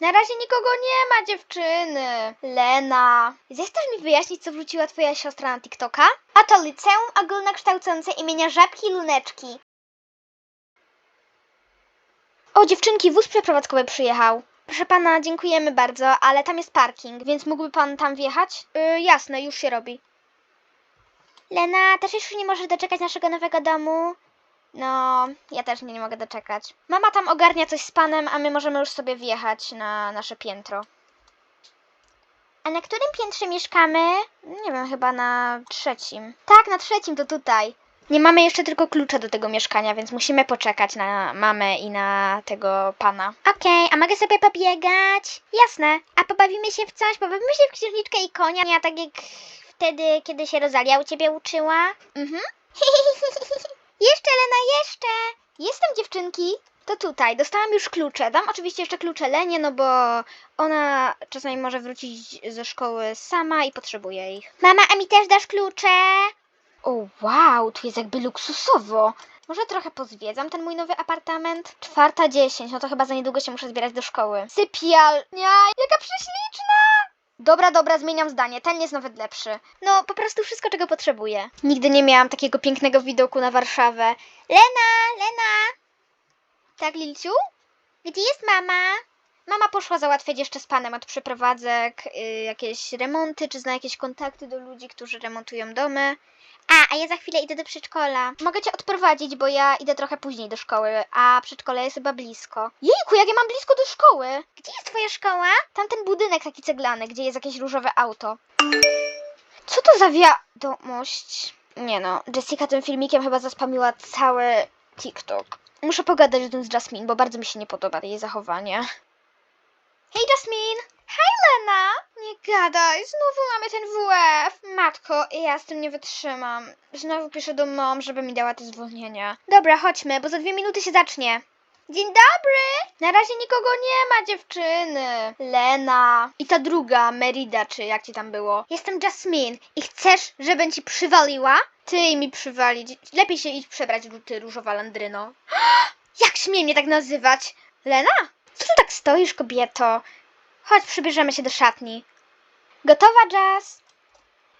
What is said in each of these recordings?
Na razie nikogo nie ma, dziewczyny. Lena. Zechcesz mi wyjaśnić, co wrzuciła twoja siostra na TikToka? A to liceum ogólnokształcące imienia Żabki Luneczki. O, dziewczynki, wóz przeprowadzkowy przyjechał. Proszę pana, dziękujemy bardzo, ale tam jest parking, więc mógłby pan tam wjechać? Yy, jasne, już się robi. Lena, też już nie możesz doczekać naszego nowego domu? No, ja też nie, mogę doczekać. Mama tam ogarnia coś z panem, a my możemy już sobie wjechać na nasze piętro. A na którym piętrze mieszkamy? Nie wiem, chyba na trzecim. Tak, na trzecim, to tutaj. Nie mamy jeszcze tylko klucza do tego mieszkania, więc musimy poczekać na mamę i na tego pana. Okej, a mogę sobie pobiegać? Jasne. A pobawimy się w coś? Pobawimy się w księżniczkę i konia, tak jak wtedy, kiedy się Rosalia u ciebie uczyła? Mhm. jeszcze, Lena, jeszcze! Jestem, dziewczynki. To tutaj, dostałam już klucze. Dam oczywiście jeszcze klucze Lenie, no bo ona czasami może wrócić ze szkoły sama i potrzebuje ich. Mama, a mi też dasz klucze? O wow, tu jest jakby luksusowo. Może trochę pozwiedzam ten mój nowy apartament? Czwarta dziesięć, no to chyba za niedługo się muszę zbierać do szkoły. Sypialnia, jaka prześliczna! Dobra, dobra, zmieniam zdanie, ten jest nawet lepszy. No, po prostu wszystko, czego potrzebuję. Nigdy nie miałam takiego pięknego widoku na Warszawę. Lena, Lena! Tak, Lilciu? Gdzie jest mama? Mama poszła załatwiać jeszcze z panem od przeprowadzek y, jakieś remonty, czy zna jakieś kontakty do ludzi, którzy remontują domy. A, a ja za chwilę idę do przedszkola. Mogę cię odprowadzić, bo ja idę trochę później do szkoły, a przedszkole jest chyba blisko. Jejku, jak ja mam blisko do szkoły! Gdzie jest twoja szkoła? Tamten budynek taki ceglany, gdzie jest jakieś różowe auto. Co to za wiadomość? Nie no, Jessica tym filmikiem chyba zaspamiła cały TikTok. Muszę pogadać o tym z Jasmine, bo bardzo mi się nie podoba jej zachowanie. Hej Jasmine! Hej Lena! Nie gadaj, znowu mamy ten WF. Matko, ja z tym nie wytrzymam. Znowu piszę do mom, żeby mi dała to zwolnienie. Dobra, chodźmy, bo za dwie minuty się zacznie. Dzień dobry! Na razie nikogo nie ma, dziewczyny. Lena. I ta druga, Merida, czy jak ci tam było. Jestem Jasmine i chcesz, żebym ci przywaliła? Ty mi przywalić. Lepiej się idź przebrać, ty różowa landryno. Jak śmie mnie tak nazywać? Lena? Co tu tak stoisz, kobieto? Chodź, przybierzemy się do szatni. Gotowa, Jazz?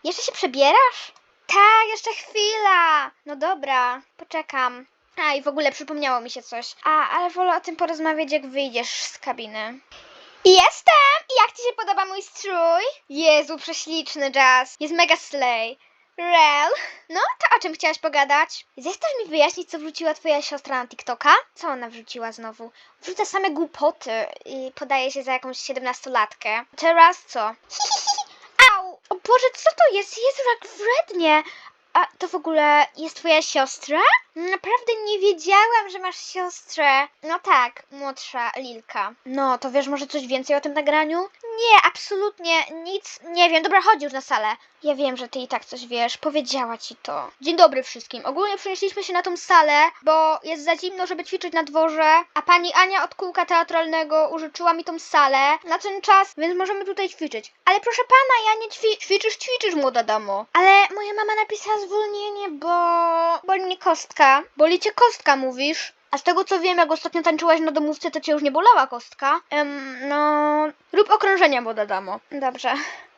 Jeszcze się przebierasz? Tak, jeszcze chwila. No dobra, poczekam. A i w ogóle przypomniało mi się coś. A, ale wolę o tym porozmawiać, jak wyjdziesz z kabiny. Jestem! Jak ci się podoba mój strój? Jezu, prześliczny jazz. Jest mega slay. Rel, no to o czym chciałaś pogadać? Zechcesz mi wyjaśnić, co wrzuciła twoja siostra na TikToka? Co ona wrzuciła znowu? Wrzuca same głupoty i podaje się za jakąś siedemnastolatkę. Teraz co? Au! O Boże, co to jest? Jezu, jak wrednie! A to w ogóle jest twoja siostra? Naprawdę nie wiedziałam, że masz siostrę. No tak, młodsza Lilka. No, to wiesz może coś więcej o tym nagraniu? Nie, absolutnie nic nie wiem. Dobra, chodź już na salę. Ja wiem, że ty i tak coś wiesz. Powiedziała ci to. Dzień dobry wszystkim. Ogólnie przenieśliśmy się na tą salę, bo jest za zimno, żeby ćwiczyć na dworze, a pani Ania od kółka teatralnego użyczyła mi tą salę na ten czas, więc możemy tutaj ćwiczyć. Ale proszę pana, ja nie ćwi... Ćwiczysz, ćwiczysz, młoda damo. Ale moja mama napisała zwolnienie, bo... Boli mnie kostka. Boli cię kostka, mówisz? A z tego co wiem, jak ostatnio tańczyłaś na domówce, to cię już nie bolała kostka. Em, no... Rób okrążenia, młoda damo. Dobrze.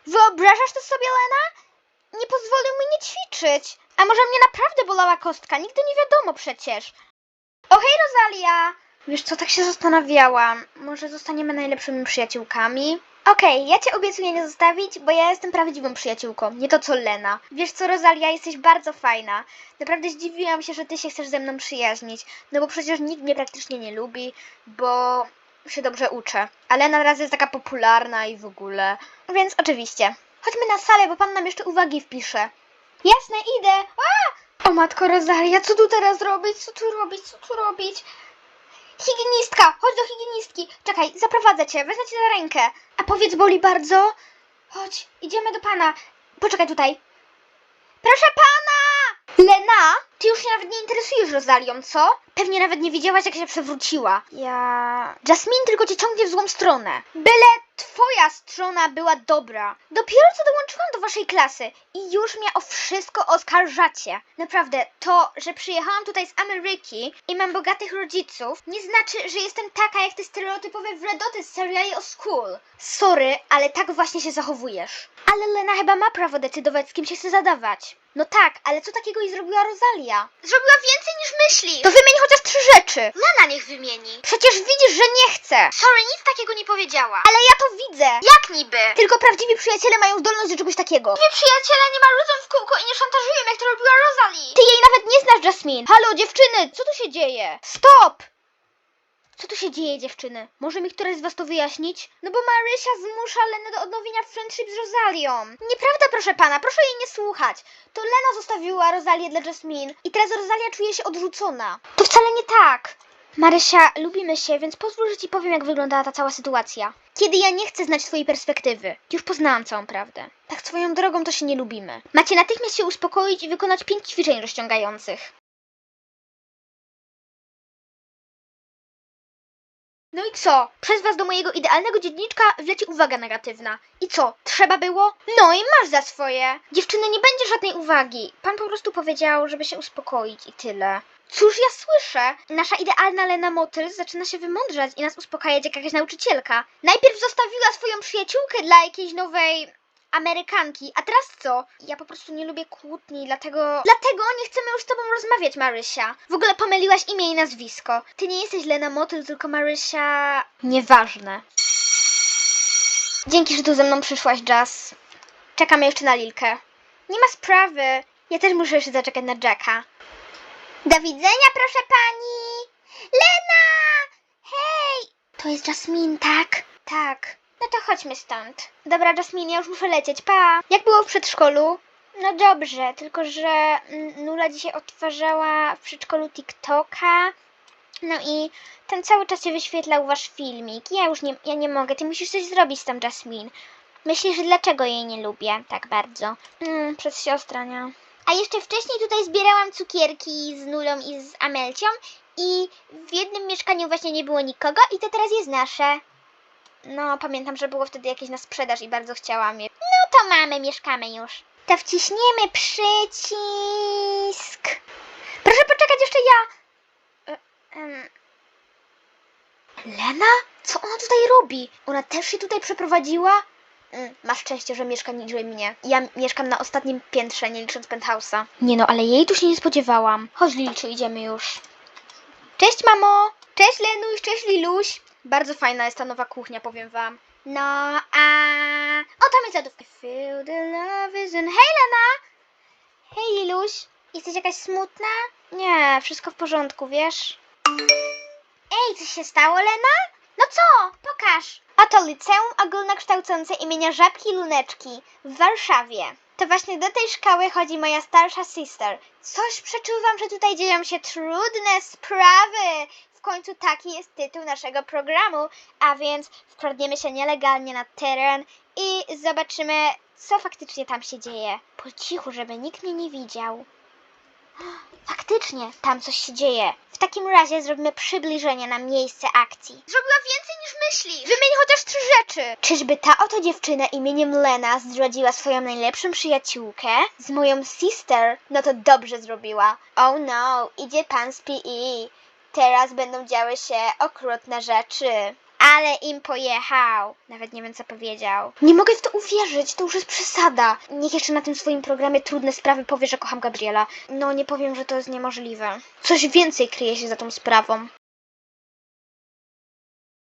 Wyobrażasz to sobie, Lena? Nie pozwolił mi nie ćwiczyć. A może mnie naprawdę bolała kostka? Nigdy nie wiadomo przecież. O hej, Rosalia! Wiesz co, tak się zastanawiałam. Może zostaniemy najlepszymi przyjaciółkami? Okej, ja cię obiecuję nie zostawić, bo ja jestem prawdziwą przyjaciółką, nie to co Lena. Wiesz co, Rosalia, jesteś bardzo fajna. Naprawdę zdziwiłam się, że ty się chcesz ze mną przyjaźnić, no bo przecież nikt mnie praktycznie nie lubi, bo się dobrze uczę. A Lena teraz jest taka popularna i w ogóle. Więc oczywiście. Chodźmy na salę, bo pan nam jeszcze uwagi wpisze. Jasne, idę. A! O matko Rosalia, co tu teraz robić? Co tu robić? Co tu robić? Higienistka! Chodź do higienistki! Czekaj, zaprowadzę cię, wezmę cię za rękę. A powiedz, boli bardzo? Chodź, idziemy do pana. Poczekaj tutaj. Proszę pana! Lena, ty już się nawet nie interesujesz Rozalią, co? Pewnie nawet nie widziałaś, jak się przewróciła. Ja... Jasmine tylko cię ciągnie w złą stronę. Byle Twoja była dobra. Dopiero co dołączyłam do waszej klasy i już mnie o wszystko oskarżacie. Naprawdę, to, że przyjechałam tutaj z Ameryki i mam bogatych rodziców, nie znaczy, że jestem taka jak te stereotypowe wredoty z seriali o school. Sorry, ale tak właśnie się zachowujesz. Ale Lena chyba ma prawo decydować, z kim się chce zadawać. No tak, ale co takiego i zrobiła Rosalia? Zrobiła więcej niż myślisz. To wymień chociaż trzy rzeczy. Lena niech wymieni. Przecież widzisz, że nie chce. Sorry, nic takiego nie powiedziała. Ale ja to widzę. Jak niby? Tylko prawdziwi przyjaciele mają zdolność do czegoś takiego. Prawdziwi przyjaciele nie marudzą w kółko i nie szantażują, jak to robiła Rosalie. Ty jej nawet nie znasz, Jasmine. Halo, dziewczyny, co tu się dzieje? Stop! Co tu się dzieje, dziewczyny? Może mi któraś z was to wyjaśnić? No bo Marysia zmusza Lenę do odnowienia friendship z Rosalią. Nieprawda, proszę pana, proszę jej nie słuchać. To Lena zostawiła Rosalię dla Jasmine i teraz Rosalia czuje się odrzucona. To wcale nie tak. Marysia, lubimy się, więc pozwól, że ci powiem, jak wyglądała ta cała sytuacja. Kiedy ja nie chcę znać twojej perspektywy. Już poznałam całą prawdę. Tak swoją drogą to się nie lubimy. Macie natychmiast się uspokoić i wykonać pięć ćwiczeń rozciągających. No i co? Przez was do mojego idealnego dzienniczka wleci uwaga negatywna. I co? Trzeba było? No i masz za swoje. Dziewczyny, nie będzie żadnej uwagi. Pan po prostu powiedział, żeby się uspokoić i tyle. Cóż ja słyszę? Nasza idealna Lena Motyl zaczyna się wymądrzać i nas uspokajać jak jakaś nauczycielka. Najpierw zostawiła swoją przyjaciółkę dla jakiejś nowej Amerykanki, a teraz co? Ja po prostu nie lubię kłótni, dlatego... Dlatego nie chcemy już z tobą rozmawiać, Marysia. W ogóle pomyliłaś imię i nazwisko. Ty nie jesteś Lena Motyl, tylko Marysia... Nieważne. Dzięki, że tu ze mną przyszłaś, Jazz. Czekamy jeszcze na Lilkę. Nie ma sprawy. Ja też muszę jeszcze zaczekać na Jacka. Do widzenia, proszę pani! Lena! Hej! To jest Jasmine, tak? Tak. No to chodźmy stąd. Dobra, Jasmine, ja już muszę lecieć. Pa! Jak było w przedszkolu? No dobrze, tylko że mm, Nula dzisiaj odtwarzała w przedszkolu TikToka. No i ten cały czas się wyświetlał wasz filmik. Ja już nie, ja nie mogę, ty musisz coś zrobić z tą Jasmine. Myślisz, dlaczego jej nie lubię tak bardzo? Mm, przez siostrę, nie? A jeszcze wcześniej tutaj zbierałam cukierki z Nulą i z Amelcią i w jednym mieszkaniu właśnie nie było nikogo i to teraz jest nasze. No, pamiętam, że było wtedy jakieś na sprzedaż i bardzo chciałam je. No to mamy, mieszkamy już. To wciśniemy przycisk. Proszę poczekać, jeszcze ja. E. Lena? Co ona tutaj robi? Ona też się tutaj przeprowadziła? Mm, masz szczęście, że mieszka niżej mnie. Ja mieszkam na ostatnim piętrze, nie licząc penthouse'a. Nie no, ale jej tu się nie spodziewałam. Chodź, Lilczu, idziemy już. Cześć, mamo! Cześć, Lenuś, cześć, Liluś! Bardzo fajna jest ta nowa kuchnia, powiem wam. No, a... O, tam jest lodówka. Feel the love is in... Hej, Lena! Hej, Liluś! Jesteś jakaś smutna? Nie, wszystko w porządku, wiesz? Ej, coś się stało, Lena? No co? Pokaż! Oto liceum ogólnokształcące imienia Żabki Luneczki w Warszawie. To właśnie do tej szkoły chodzi moja starsza sister. Coś przeczuwam, że tutaj dzieją się trudne sprawy. W końcu taki jest tytuł naszego programu, a więc wkradniemy się nielegalnie na teren i zobaczymy, co faktycznie tam się dzieje. Po cichu, żeby nikt mnie nie widział. Faktycznie, tam coś się dzieje. W takim razie zrobimy przybliżenie na miejsce akcji. Zrobiła więcej niż myślisz. Wymień chociaż trzy rzeczy. Czyżby ta oto dziewczyna imieniem Lena zdradziła swoją najlepszą przyjaciółkę z moją sister? No to dobrze zrobiła. Oh no, idzie pan z PE. Teraz będą działy się okrutne rzeczy. Ale im pojechał. Nawet nie wiem, co powiedział. Nie mogę w to uwierzyć, to już jest przesada. Niech jeszcze na tym swoim programie Trudne Sprawy powie, że kocham Gabriela. No, nie powiem, że to jest niemożliwe. Coś więcej kryje się za tą sprawą.